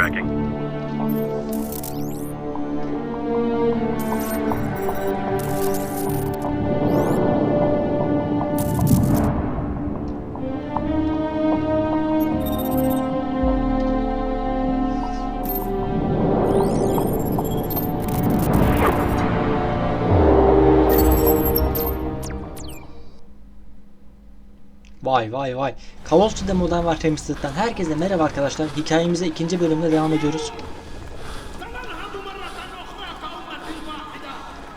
tracking. Vay vay. Call Modern Warfare Misted'den herkese merhaba arkadaşlar. Hikayemize ikinci bölümde devam ediyoruz.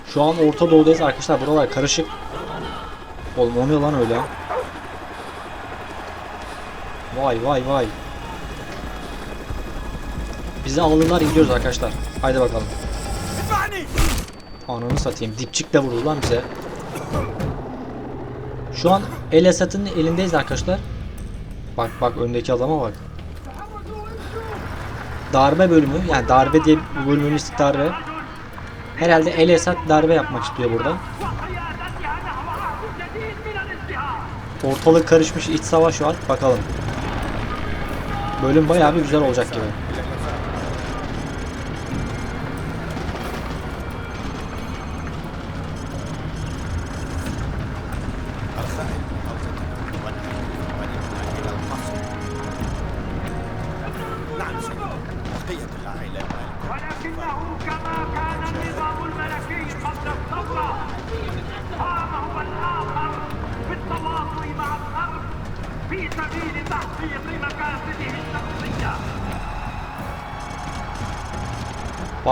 Şu an Orta Doğu'dayız arkadaşlar. Buralar karışık. Oğlum o lan öyle? Vay vay vay. Bizi aldılar gidiyoruz arkadaşlar. Haydi bakalım. Ananı satayım. Dipçik de vurdu lan bize. Şu an El Esad'ın elindeyiz arkadaşlar. Bak bak öndeki adama bak. Darbe bölümü yani darbe diye bu bölümün darbe. Herhalde El Esad darbe yapmak istiyor burada. Ortalık karışmış iç savaş var. Bakalım. Bölüm bayağı bir güzel olacak gibi.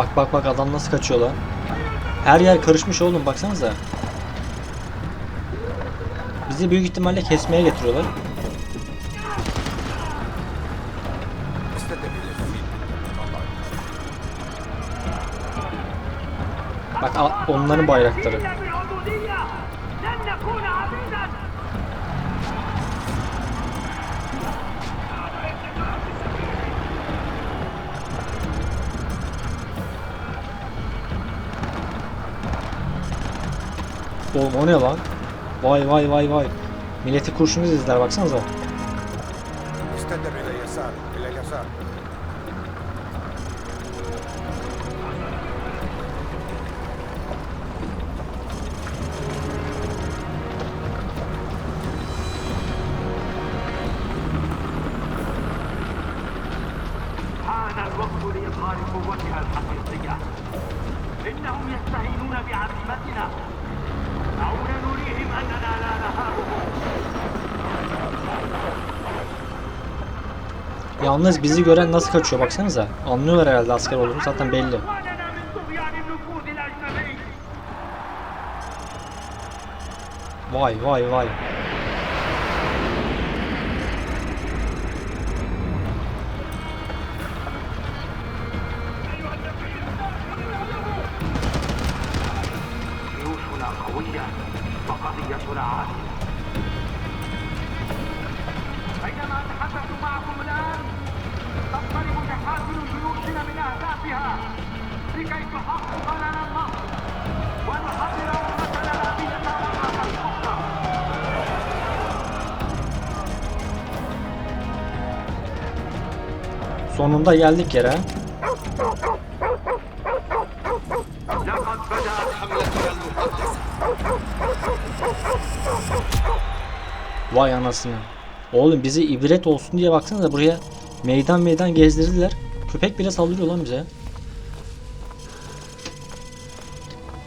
Bak bak bak adam nasıl kaçıyor lan. Her yer karışmış oğlum baksanıza. Bizi büyük ihtimalle kesmeye getiriyorlar. Bak onların bayrakları. Oğlum o ne lan? Vay vay vay vay. Milleti kurşunu izler baksanıza. استدل إلى اليسار إلى اليسار حان الوقت لإظهار قوتها الحقيقية إنهم يستهينون بعزيمتنا Yalnız bizi gören nasıl kaçıyor baksanıza. Anlıyorlar herhalde asker olduğunu zaten belli. إخواننا من طغيان النفوذ الأجنبي Vay vay vay. جيوشنا قوية وقضيتنا عادلة بينما أتحدث معكم الآن Sonunda geldik yere. Vay anasını. Oğlum bize ibret olsun diye baksanıza buraya meydan meydan gezdirdiler. Köpek bile saldırıyor lan bize.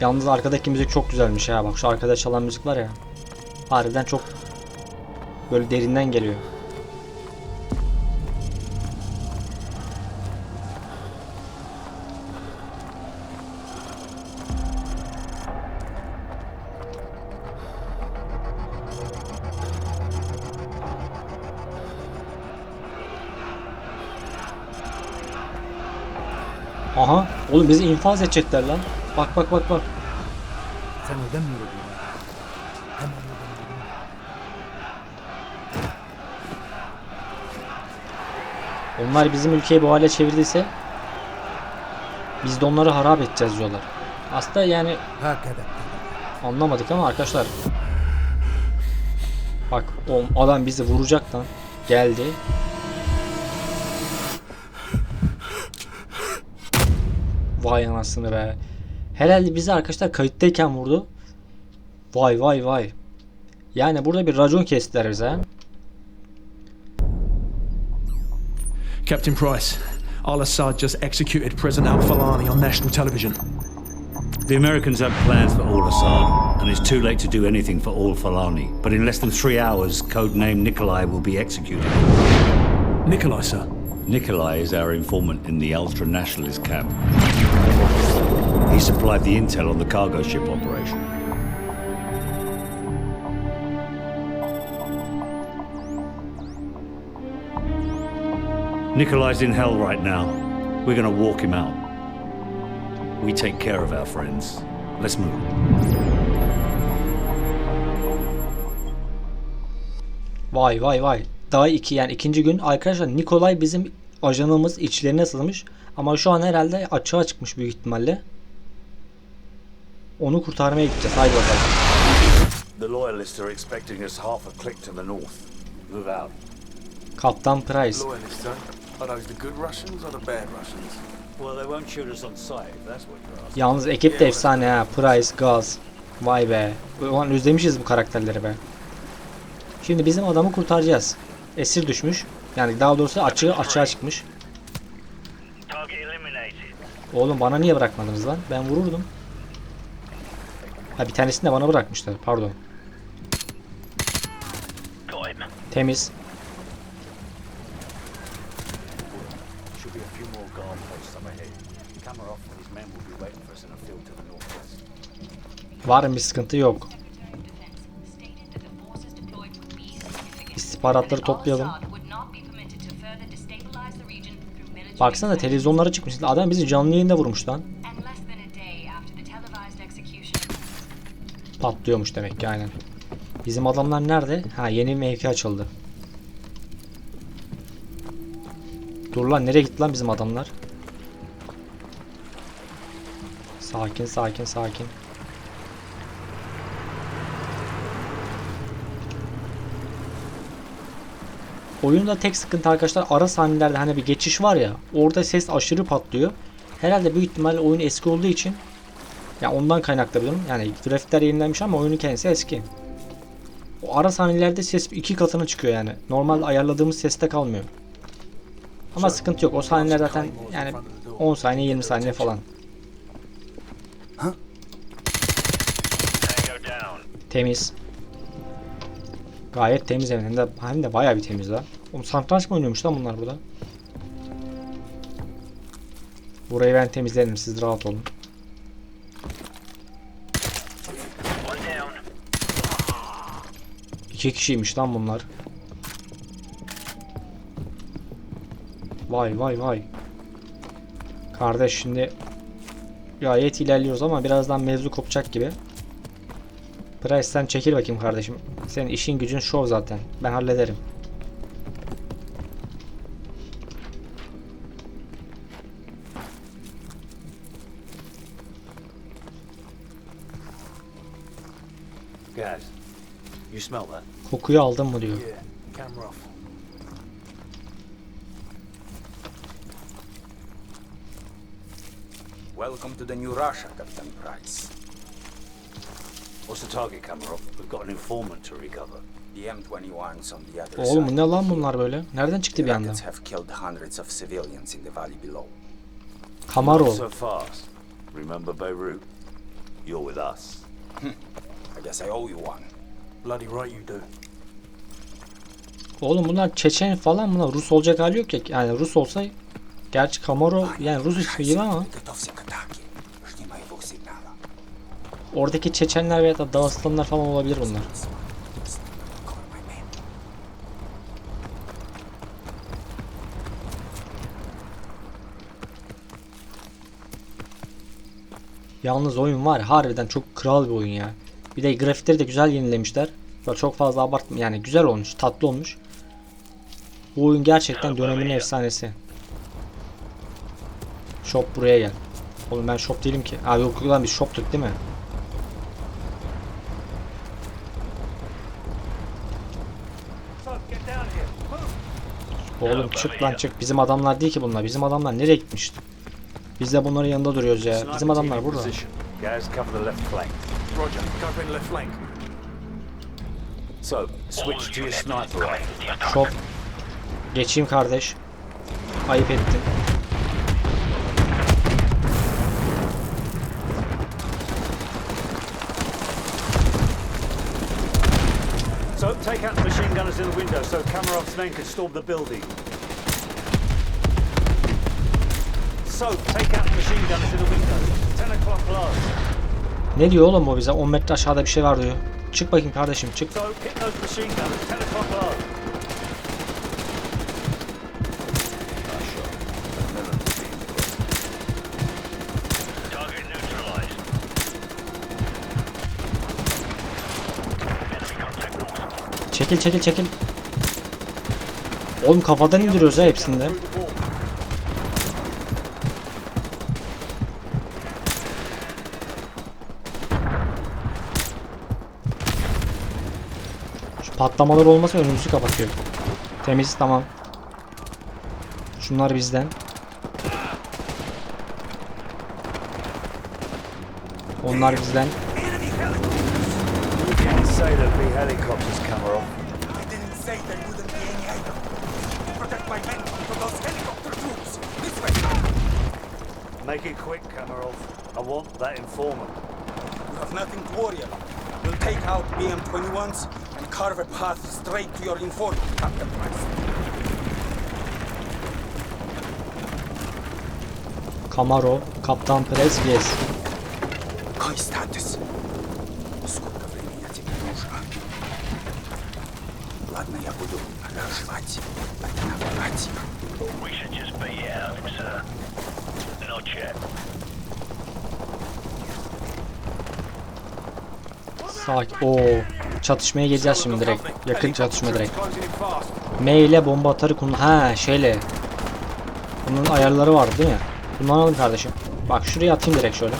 Yalnız arkadaki müzik çok güzelmiş ya. Bak şu arkada çalan müzik var ya. Harbiden çok böyle derinden geliyor. Oğlum bizi infaz edecekler lan. Bak bak bak bak. Sen oradan mı yürüdün? Hemen. Onlar bizim ülkeyi bu hale çevirdiyse biz de onları harap edeceğiz diyorlar. Aslında yani Hakikaten. anlamadık ama arkadaşlar bak o adam bizi vuracak lan. Geldi. Vay anasını be. Herhalde bizi arkadaşlar kayıttayken vurdu. Vay vay vay. Yani burada bir racon kestiler bize. Captain Price, Al Assad just executed President Al Falani on national television. The Americans have plans for Al Assad, and it's too late to do anything for Al Falani. But in less than three hours, codename Nikolai will be executed. Nikolai, sir. Nikolai is our informant in the ultra nationalist camp. He supplied the intel on the cargo ship operation. Nikolai's in hell right now. We're gonna walk him out. We take care of our friends. Let's move. Vay vay vay. Daha iki yani ikinci gün arkadaşlar Nikolay bizim ajanımız içlerine sızmış. Ama şu an herhalde açığa çıkmış büyük ihtimalle. Onu kurtarmaya gideceğiz. Haydi bakalım. The Loyalists are expecting us half a click to the north. Move out. Kaptan Price. Loyalists, huh? Are those the good Russians or the bad Russians? Well, they won't shoot us on sight, that's what you're asking. Yalnız ekip de efsane ha. Price, Gaz. Vay be. Ulan özlemişiz bu karakterleri be. Şimdi bizim adamı kurtaracağız. Esir düşmüş. Yani daha doğrusu açığı açığa çıkmış. Oğlum bana niye bırakmadınız lan? Ben vururdum. Ha bir tanesini de bana bırakmışlar. Pardon. Temiz. Var mı bir sıkıntı yok. İstihbaratları toplayalım. Baksana televizyonlara çıkmış. Adam bizi canlı yayında vurmuş lan. Patlıyormuş demek ki aynen. Bizim adamlar nerede? Ha yeni mevki açıldı. Dur lan nereye gitti lan bizim adamlar? Sakin sakin sakin. Oyunda tek sıkıntı arkadaşlar ara sahnelerde hani bir geçiş var ya orada ses aşırı patlıyor. Herhalde büyük ihtimalle oyun eski olduğu için ya ondan kaynaklı bir durum. Yani grafikler yenilenmiş ama oyunun kendisi eski. O ara sahnelerde ses iki katına çıkıyor yani. Normal ayarladığımız seste kalmıyor. Ama sıkıntı yok. O sahneler zaten yani 10 saniye 20 saniye falan. Temiz. Gayet temiz hem de, hem de bayağı bir temiz lan. Oğlum satranç mı oynuyormuş lan bunlar burada? Burayı ben temizlerim siz rahat olun. İki kişiymiş lan bunlar. Vay vay vay. Kardeş şimdi gayet ilerliyoruz ama birazdan mevzu kopacak gibi. Price sen çekil bakayım kardeşim. Senin işin gücün şov zaten. Ben hallederim. Kokuyu aldın mı diyor. Welcome to the new Russia, Captain Price. What's the target, Kamarov? We've got an informant to recover. The M21's on the other Oğlum side. ne lan bunlar böyle? Nereden çıktı The bir anda? have killed hundreds of civilians in the valley below. Kamaro. So fast. Remember Beirut? You're with us. I guess I owe you one. Bloody right you do. Oğlum bunlar Çeçen falan bunlar Rus olacak hali yok ya. Yani Rus olsa gerçi Kamaro yani Rus değil ama oradaki Çeçenler veya da Dağıstanlar falan olabilir bunlar. Yalnız oyun var harbiden çok kral bir oyun ya. Bir de grafikleri de güzel yenilemişler. Çok fazla abartma yani güzel olmuş tatlı olmuş. Bu oyun gerçekten dönemin efsanesi. Shop buraya gel. Oğlum ben shop değilim ki. Abi yok lan biz shoptuk değil mi? Oğlum çık lan çık. Bizim adamlar değil ki bunlar. Bizim adamlar nereye gitmişti? Biz de bunların yanında duruyoruz ya. Bizim adamlar burada. position. Geçeyim kardeş. Ayıp ettin. So take out the machine gunners in the window so Kamarov's men can storm the building. So take out the machine gunners in the window. 10 o'clock last. Ne diyor oğlum bu bize? 10 metre aşağıda bir şey var diyor. Çık bakayım kardeşim çık. So hit those machine gunners. 10 o'clock last. Target neutralized. Enemy contact north. Çekil çekil çekil. Oğlum kafadan indiriyoruz ha hepsinde. Şu patlamalar olmasa önümüzü kapatıyor. Temiz tamam. Şunlar bizden. Onlar bizden. Make it quick, Kamarov. I want that informant. You have nothing to worry about. We'll take out BM-21s and carve a path straight to your informant, Captain Price. Camaro, Kaptan Prez, yes. Какой статус? Сколько времени тебе нужно? Ладно, я буду разжевать. Набрать. We should just be out of him, sir. Sakin. Oo. Çatışmaya geleceğiz şimdi direkt. Yakın çatışma direkt. M ile bomba atarı kullan. Ha şeyle. Bunun ayarları vardı değil mi? Kullanalım kardeşim. Bak şuraya atayım direkt şöyle.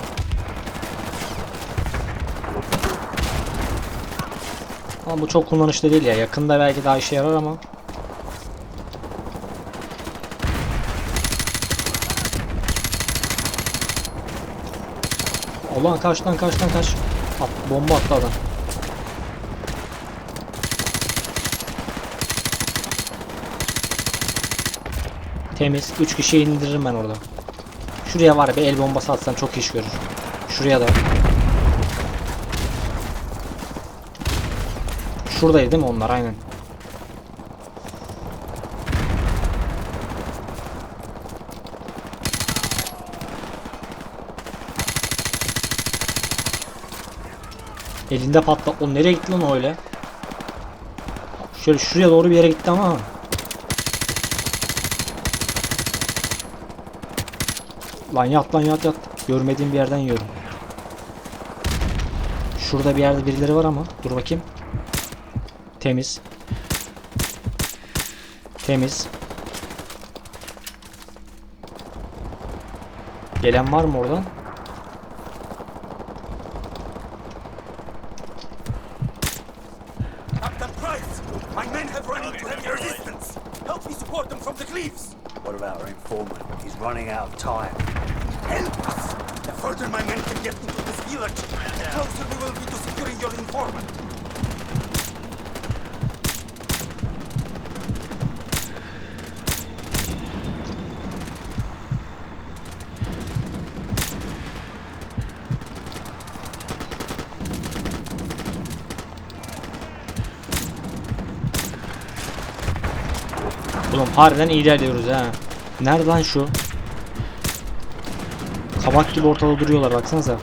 Ama bu çok kullanışlı değil ya. Yakında belki daha işe yarar ama. Ulan kaç lan kaç kaç. At, bomba attı adam. Temiz. 3 kişiyi indiririm ben orada. Şuraya var bir el bombası atsam çok iş görür. Şuraya da. Şuradaydı değil mi onlar aynen. Elinde patla. O nereye gitti lan o öyle? Şöyle şuraya doğru bir yere gitti ama. Lan yat lan yat yat. Görmediğim bir yerden yiyorum. Şurada bir yerde birileri var ama. Dur bakayım. Temiz. Temiz. Gelen var mı oradan? My men have run into heavy resistance. Help me support them from the cliffs. What about our informant? He's running out of time. Help us! The further my men can get into this village, the closer we will be to securing your informant. Harbiden ilerliyoruz ha. Nerede lan şu? Kabak gibi ortada duruyorlar baksanıza.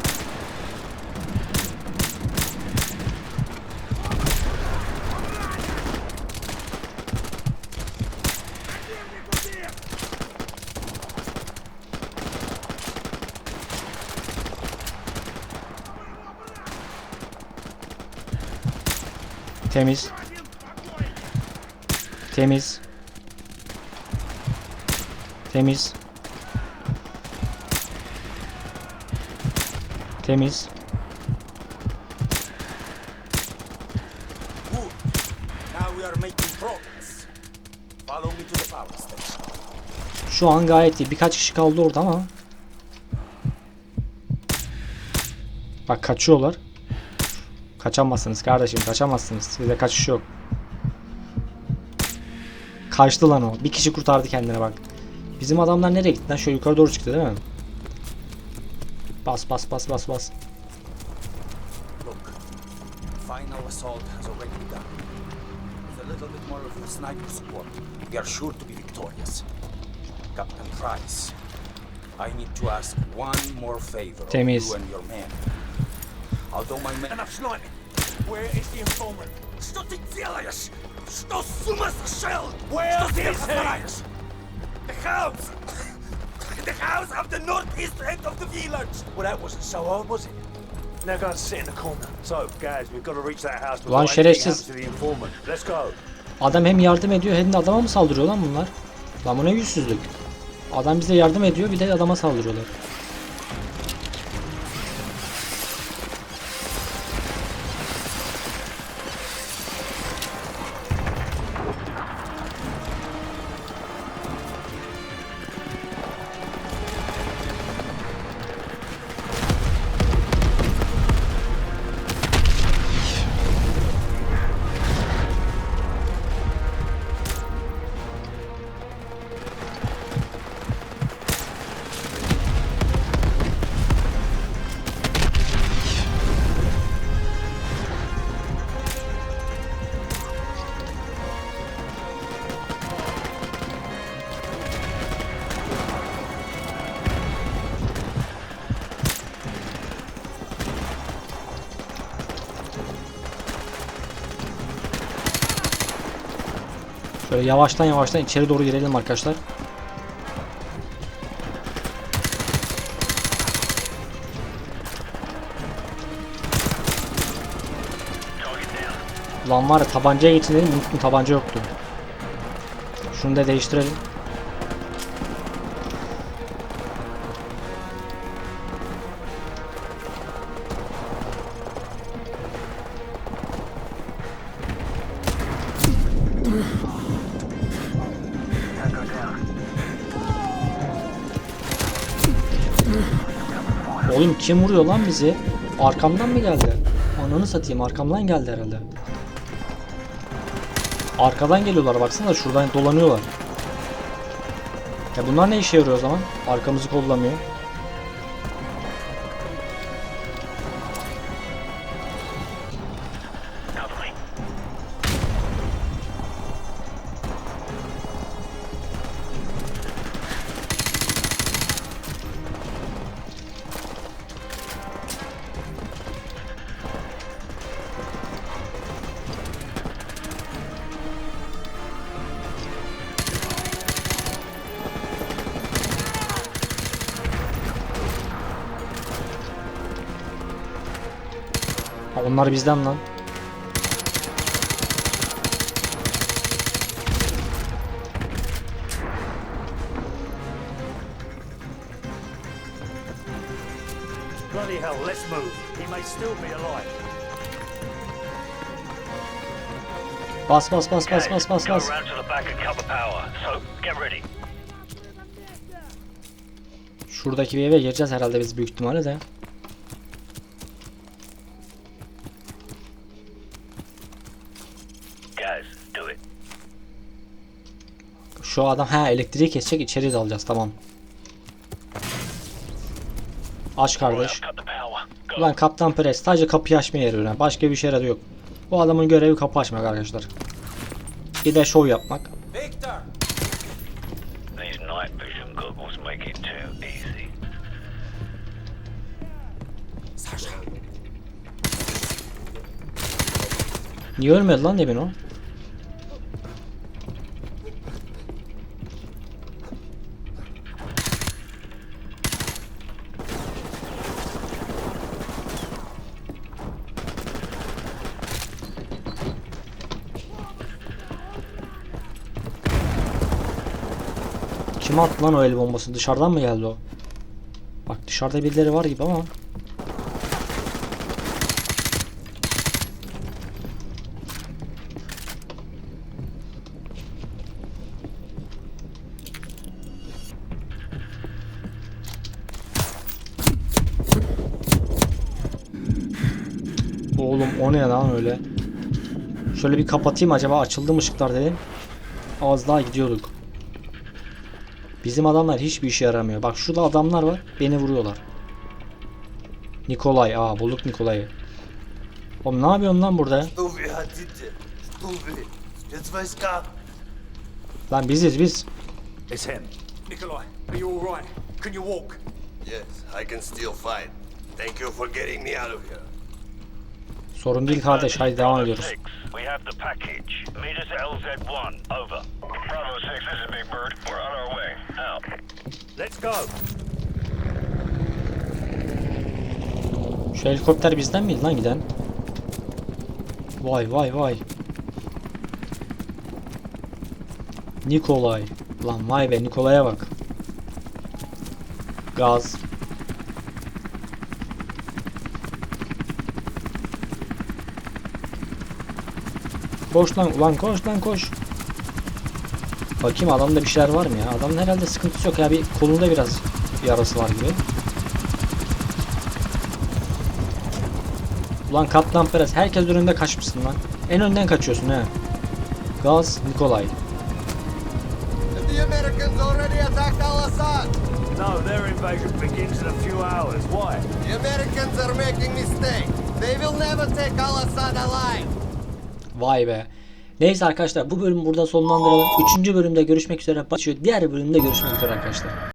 Temiz. Temiz. Temiz. Temiz. Şu an gayet iyi. Birkaç kişi kaldı orada ama. Bak kaçıyorlar. Kaçamazsınız kardeşim kaçamazsınız. Size kaçış yok. Kaçtı lan o. Bir kişi kurtardı kendine bak. Bizim adamlar nereye gitti lan? Şöyle yukarı doğru çıktı değil mi? Bas bas bas bas bas. Look, final assault has already begun. With a little bit more of your sniper support, we are sure to be victorious. Captain Price, I need to ask one more favor of Temiz. you and your men. Although my men... Enough sniping. Where is the informant? Что ты делаешь? Что с ума сошел? Where Что ты is he? The house! the house of the northeast end of the village! Well, that wasn't so hard, was it? Now go and sit in the corner. So, guys, we've got to reach that house before anything happens to the informant. Let's go. Adam hem yardım ediyor hem de adama mı saldırıyor lan bunlar? Lan bu ne yüzsüzlük? Adam bize yardım ediyor bir de adama saldırıyorlar. Yavaştan yavaştan içeri doğru girelim arkadaşlar. Lan var ya tabancaya geçin dedim unuttum tabanca yoktu. Şunu da değiştirelim. Kim vuruyor lan bizi? Arkamdan mı geldi? Ananı satayım arkamdan geldi herhalde. Arkadan geliyorlar baksana şuradan dolanıyorlar. Ya bunlar ne işe yarıyor o zaman? Arkamızı kollamıyor. Ha, onlar bizden lan. Bloody hell, let's move. He may still be alive. Bas bas bas bas bas bas bas. Şuradaki bir eve gireceğiz herhalde biz büyük ihtimalle de. Şu adam ha elektriği kesecek içeri dalacağız tamam. Aç kardeş. Ulan kaptan pres sadece kapıyı açmaya yarıyor. Başka bir şey yaradı yok. Bu adamın görevi kapı açmak arkadaşlar. Bir de şov yapmak. Niye ölmedi lan demin o? Kim attı lan o el bombası? Dışarıdan mı geldi o? Bak dışarıda birileri var gibi ama. Oğlum o ne lan öyle? Şöyle bir kapatayım acaba açıldı mı ışıklar dedim. Az daha gidiyorduk. Bizim adamlar hiçbir işe yaramıyor. Bak şurada adamlar var. Beni vuruyorlar. Nikolay. Aa bulduk Nikolay'ı. Oğlum ne yapıyorsun lan burada? Lan biziz biz. It's him. Nikolay, are you alright? Can you walk? Yes, I can still fight. Thank you for getting me out of here. Sorun değil kardeş. Haydi devam ediyoruz. Six, we have the package. Meet us at LZ1. Over. Bravo 6, this is Big Bird. We're on our way. Out. Let's go. Şu helikopter bizden miydi lan giden? Vay vay vay. Nikolay. Lan vay be Nikolay'a bak. Gaz. Koş lan ulan koş lan koş. Bakayım adamda bir şeyler var mı ya? Adamın herhalde sıkıntısı yok ya bir kolunda biraz yarası var gibi. Ulan Kaptan Perez herkes önünde kaçmışsın lan. En önden kaçıyorsun he. Gaz Nikolay. The Americans already attacked Al-Assad. No, their invasion begins in a few hours. Why? The Americans are making mistake. They will never take Al-Assad alive. Vay be. Neyse arkadaşlar bu bölümü burada sonlandıralım. Üçüncü bölümde görüşmek üzere. Başlıyor. Diğer bölümde görüşmek üzere arkadaşlar.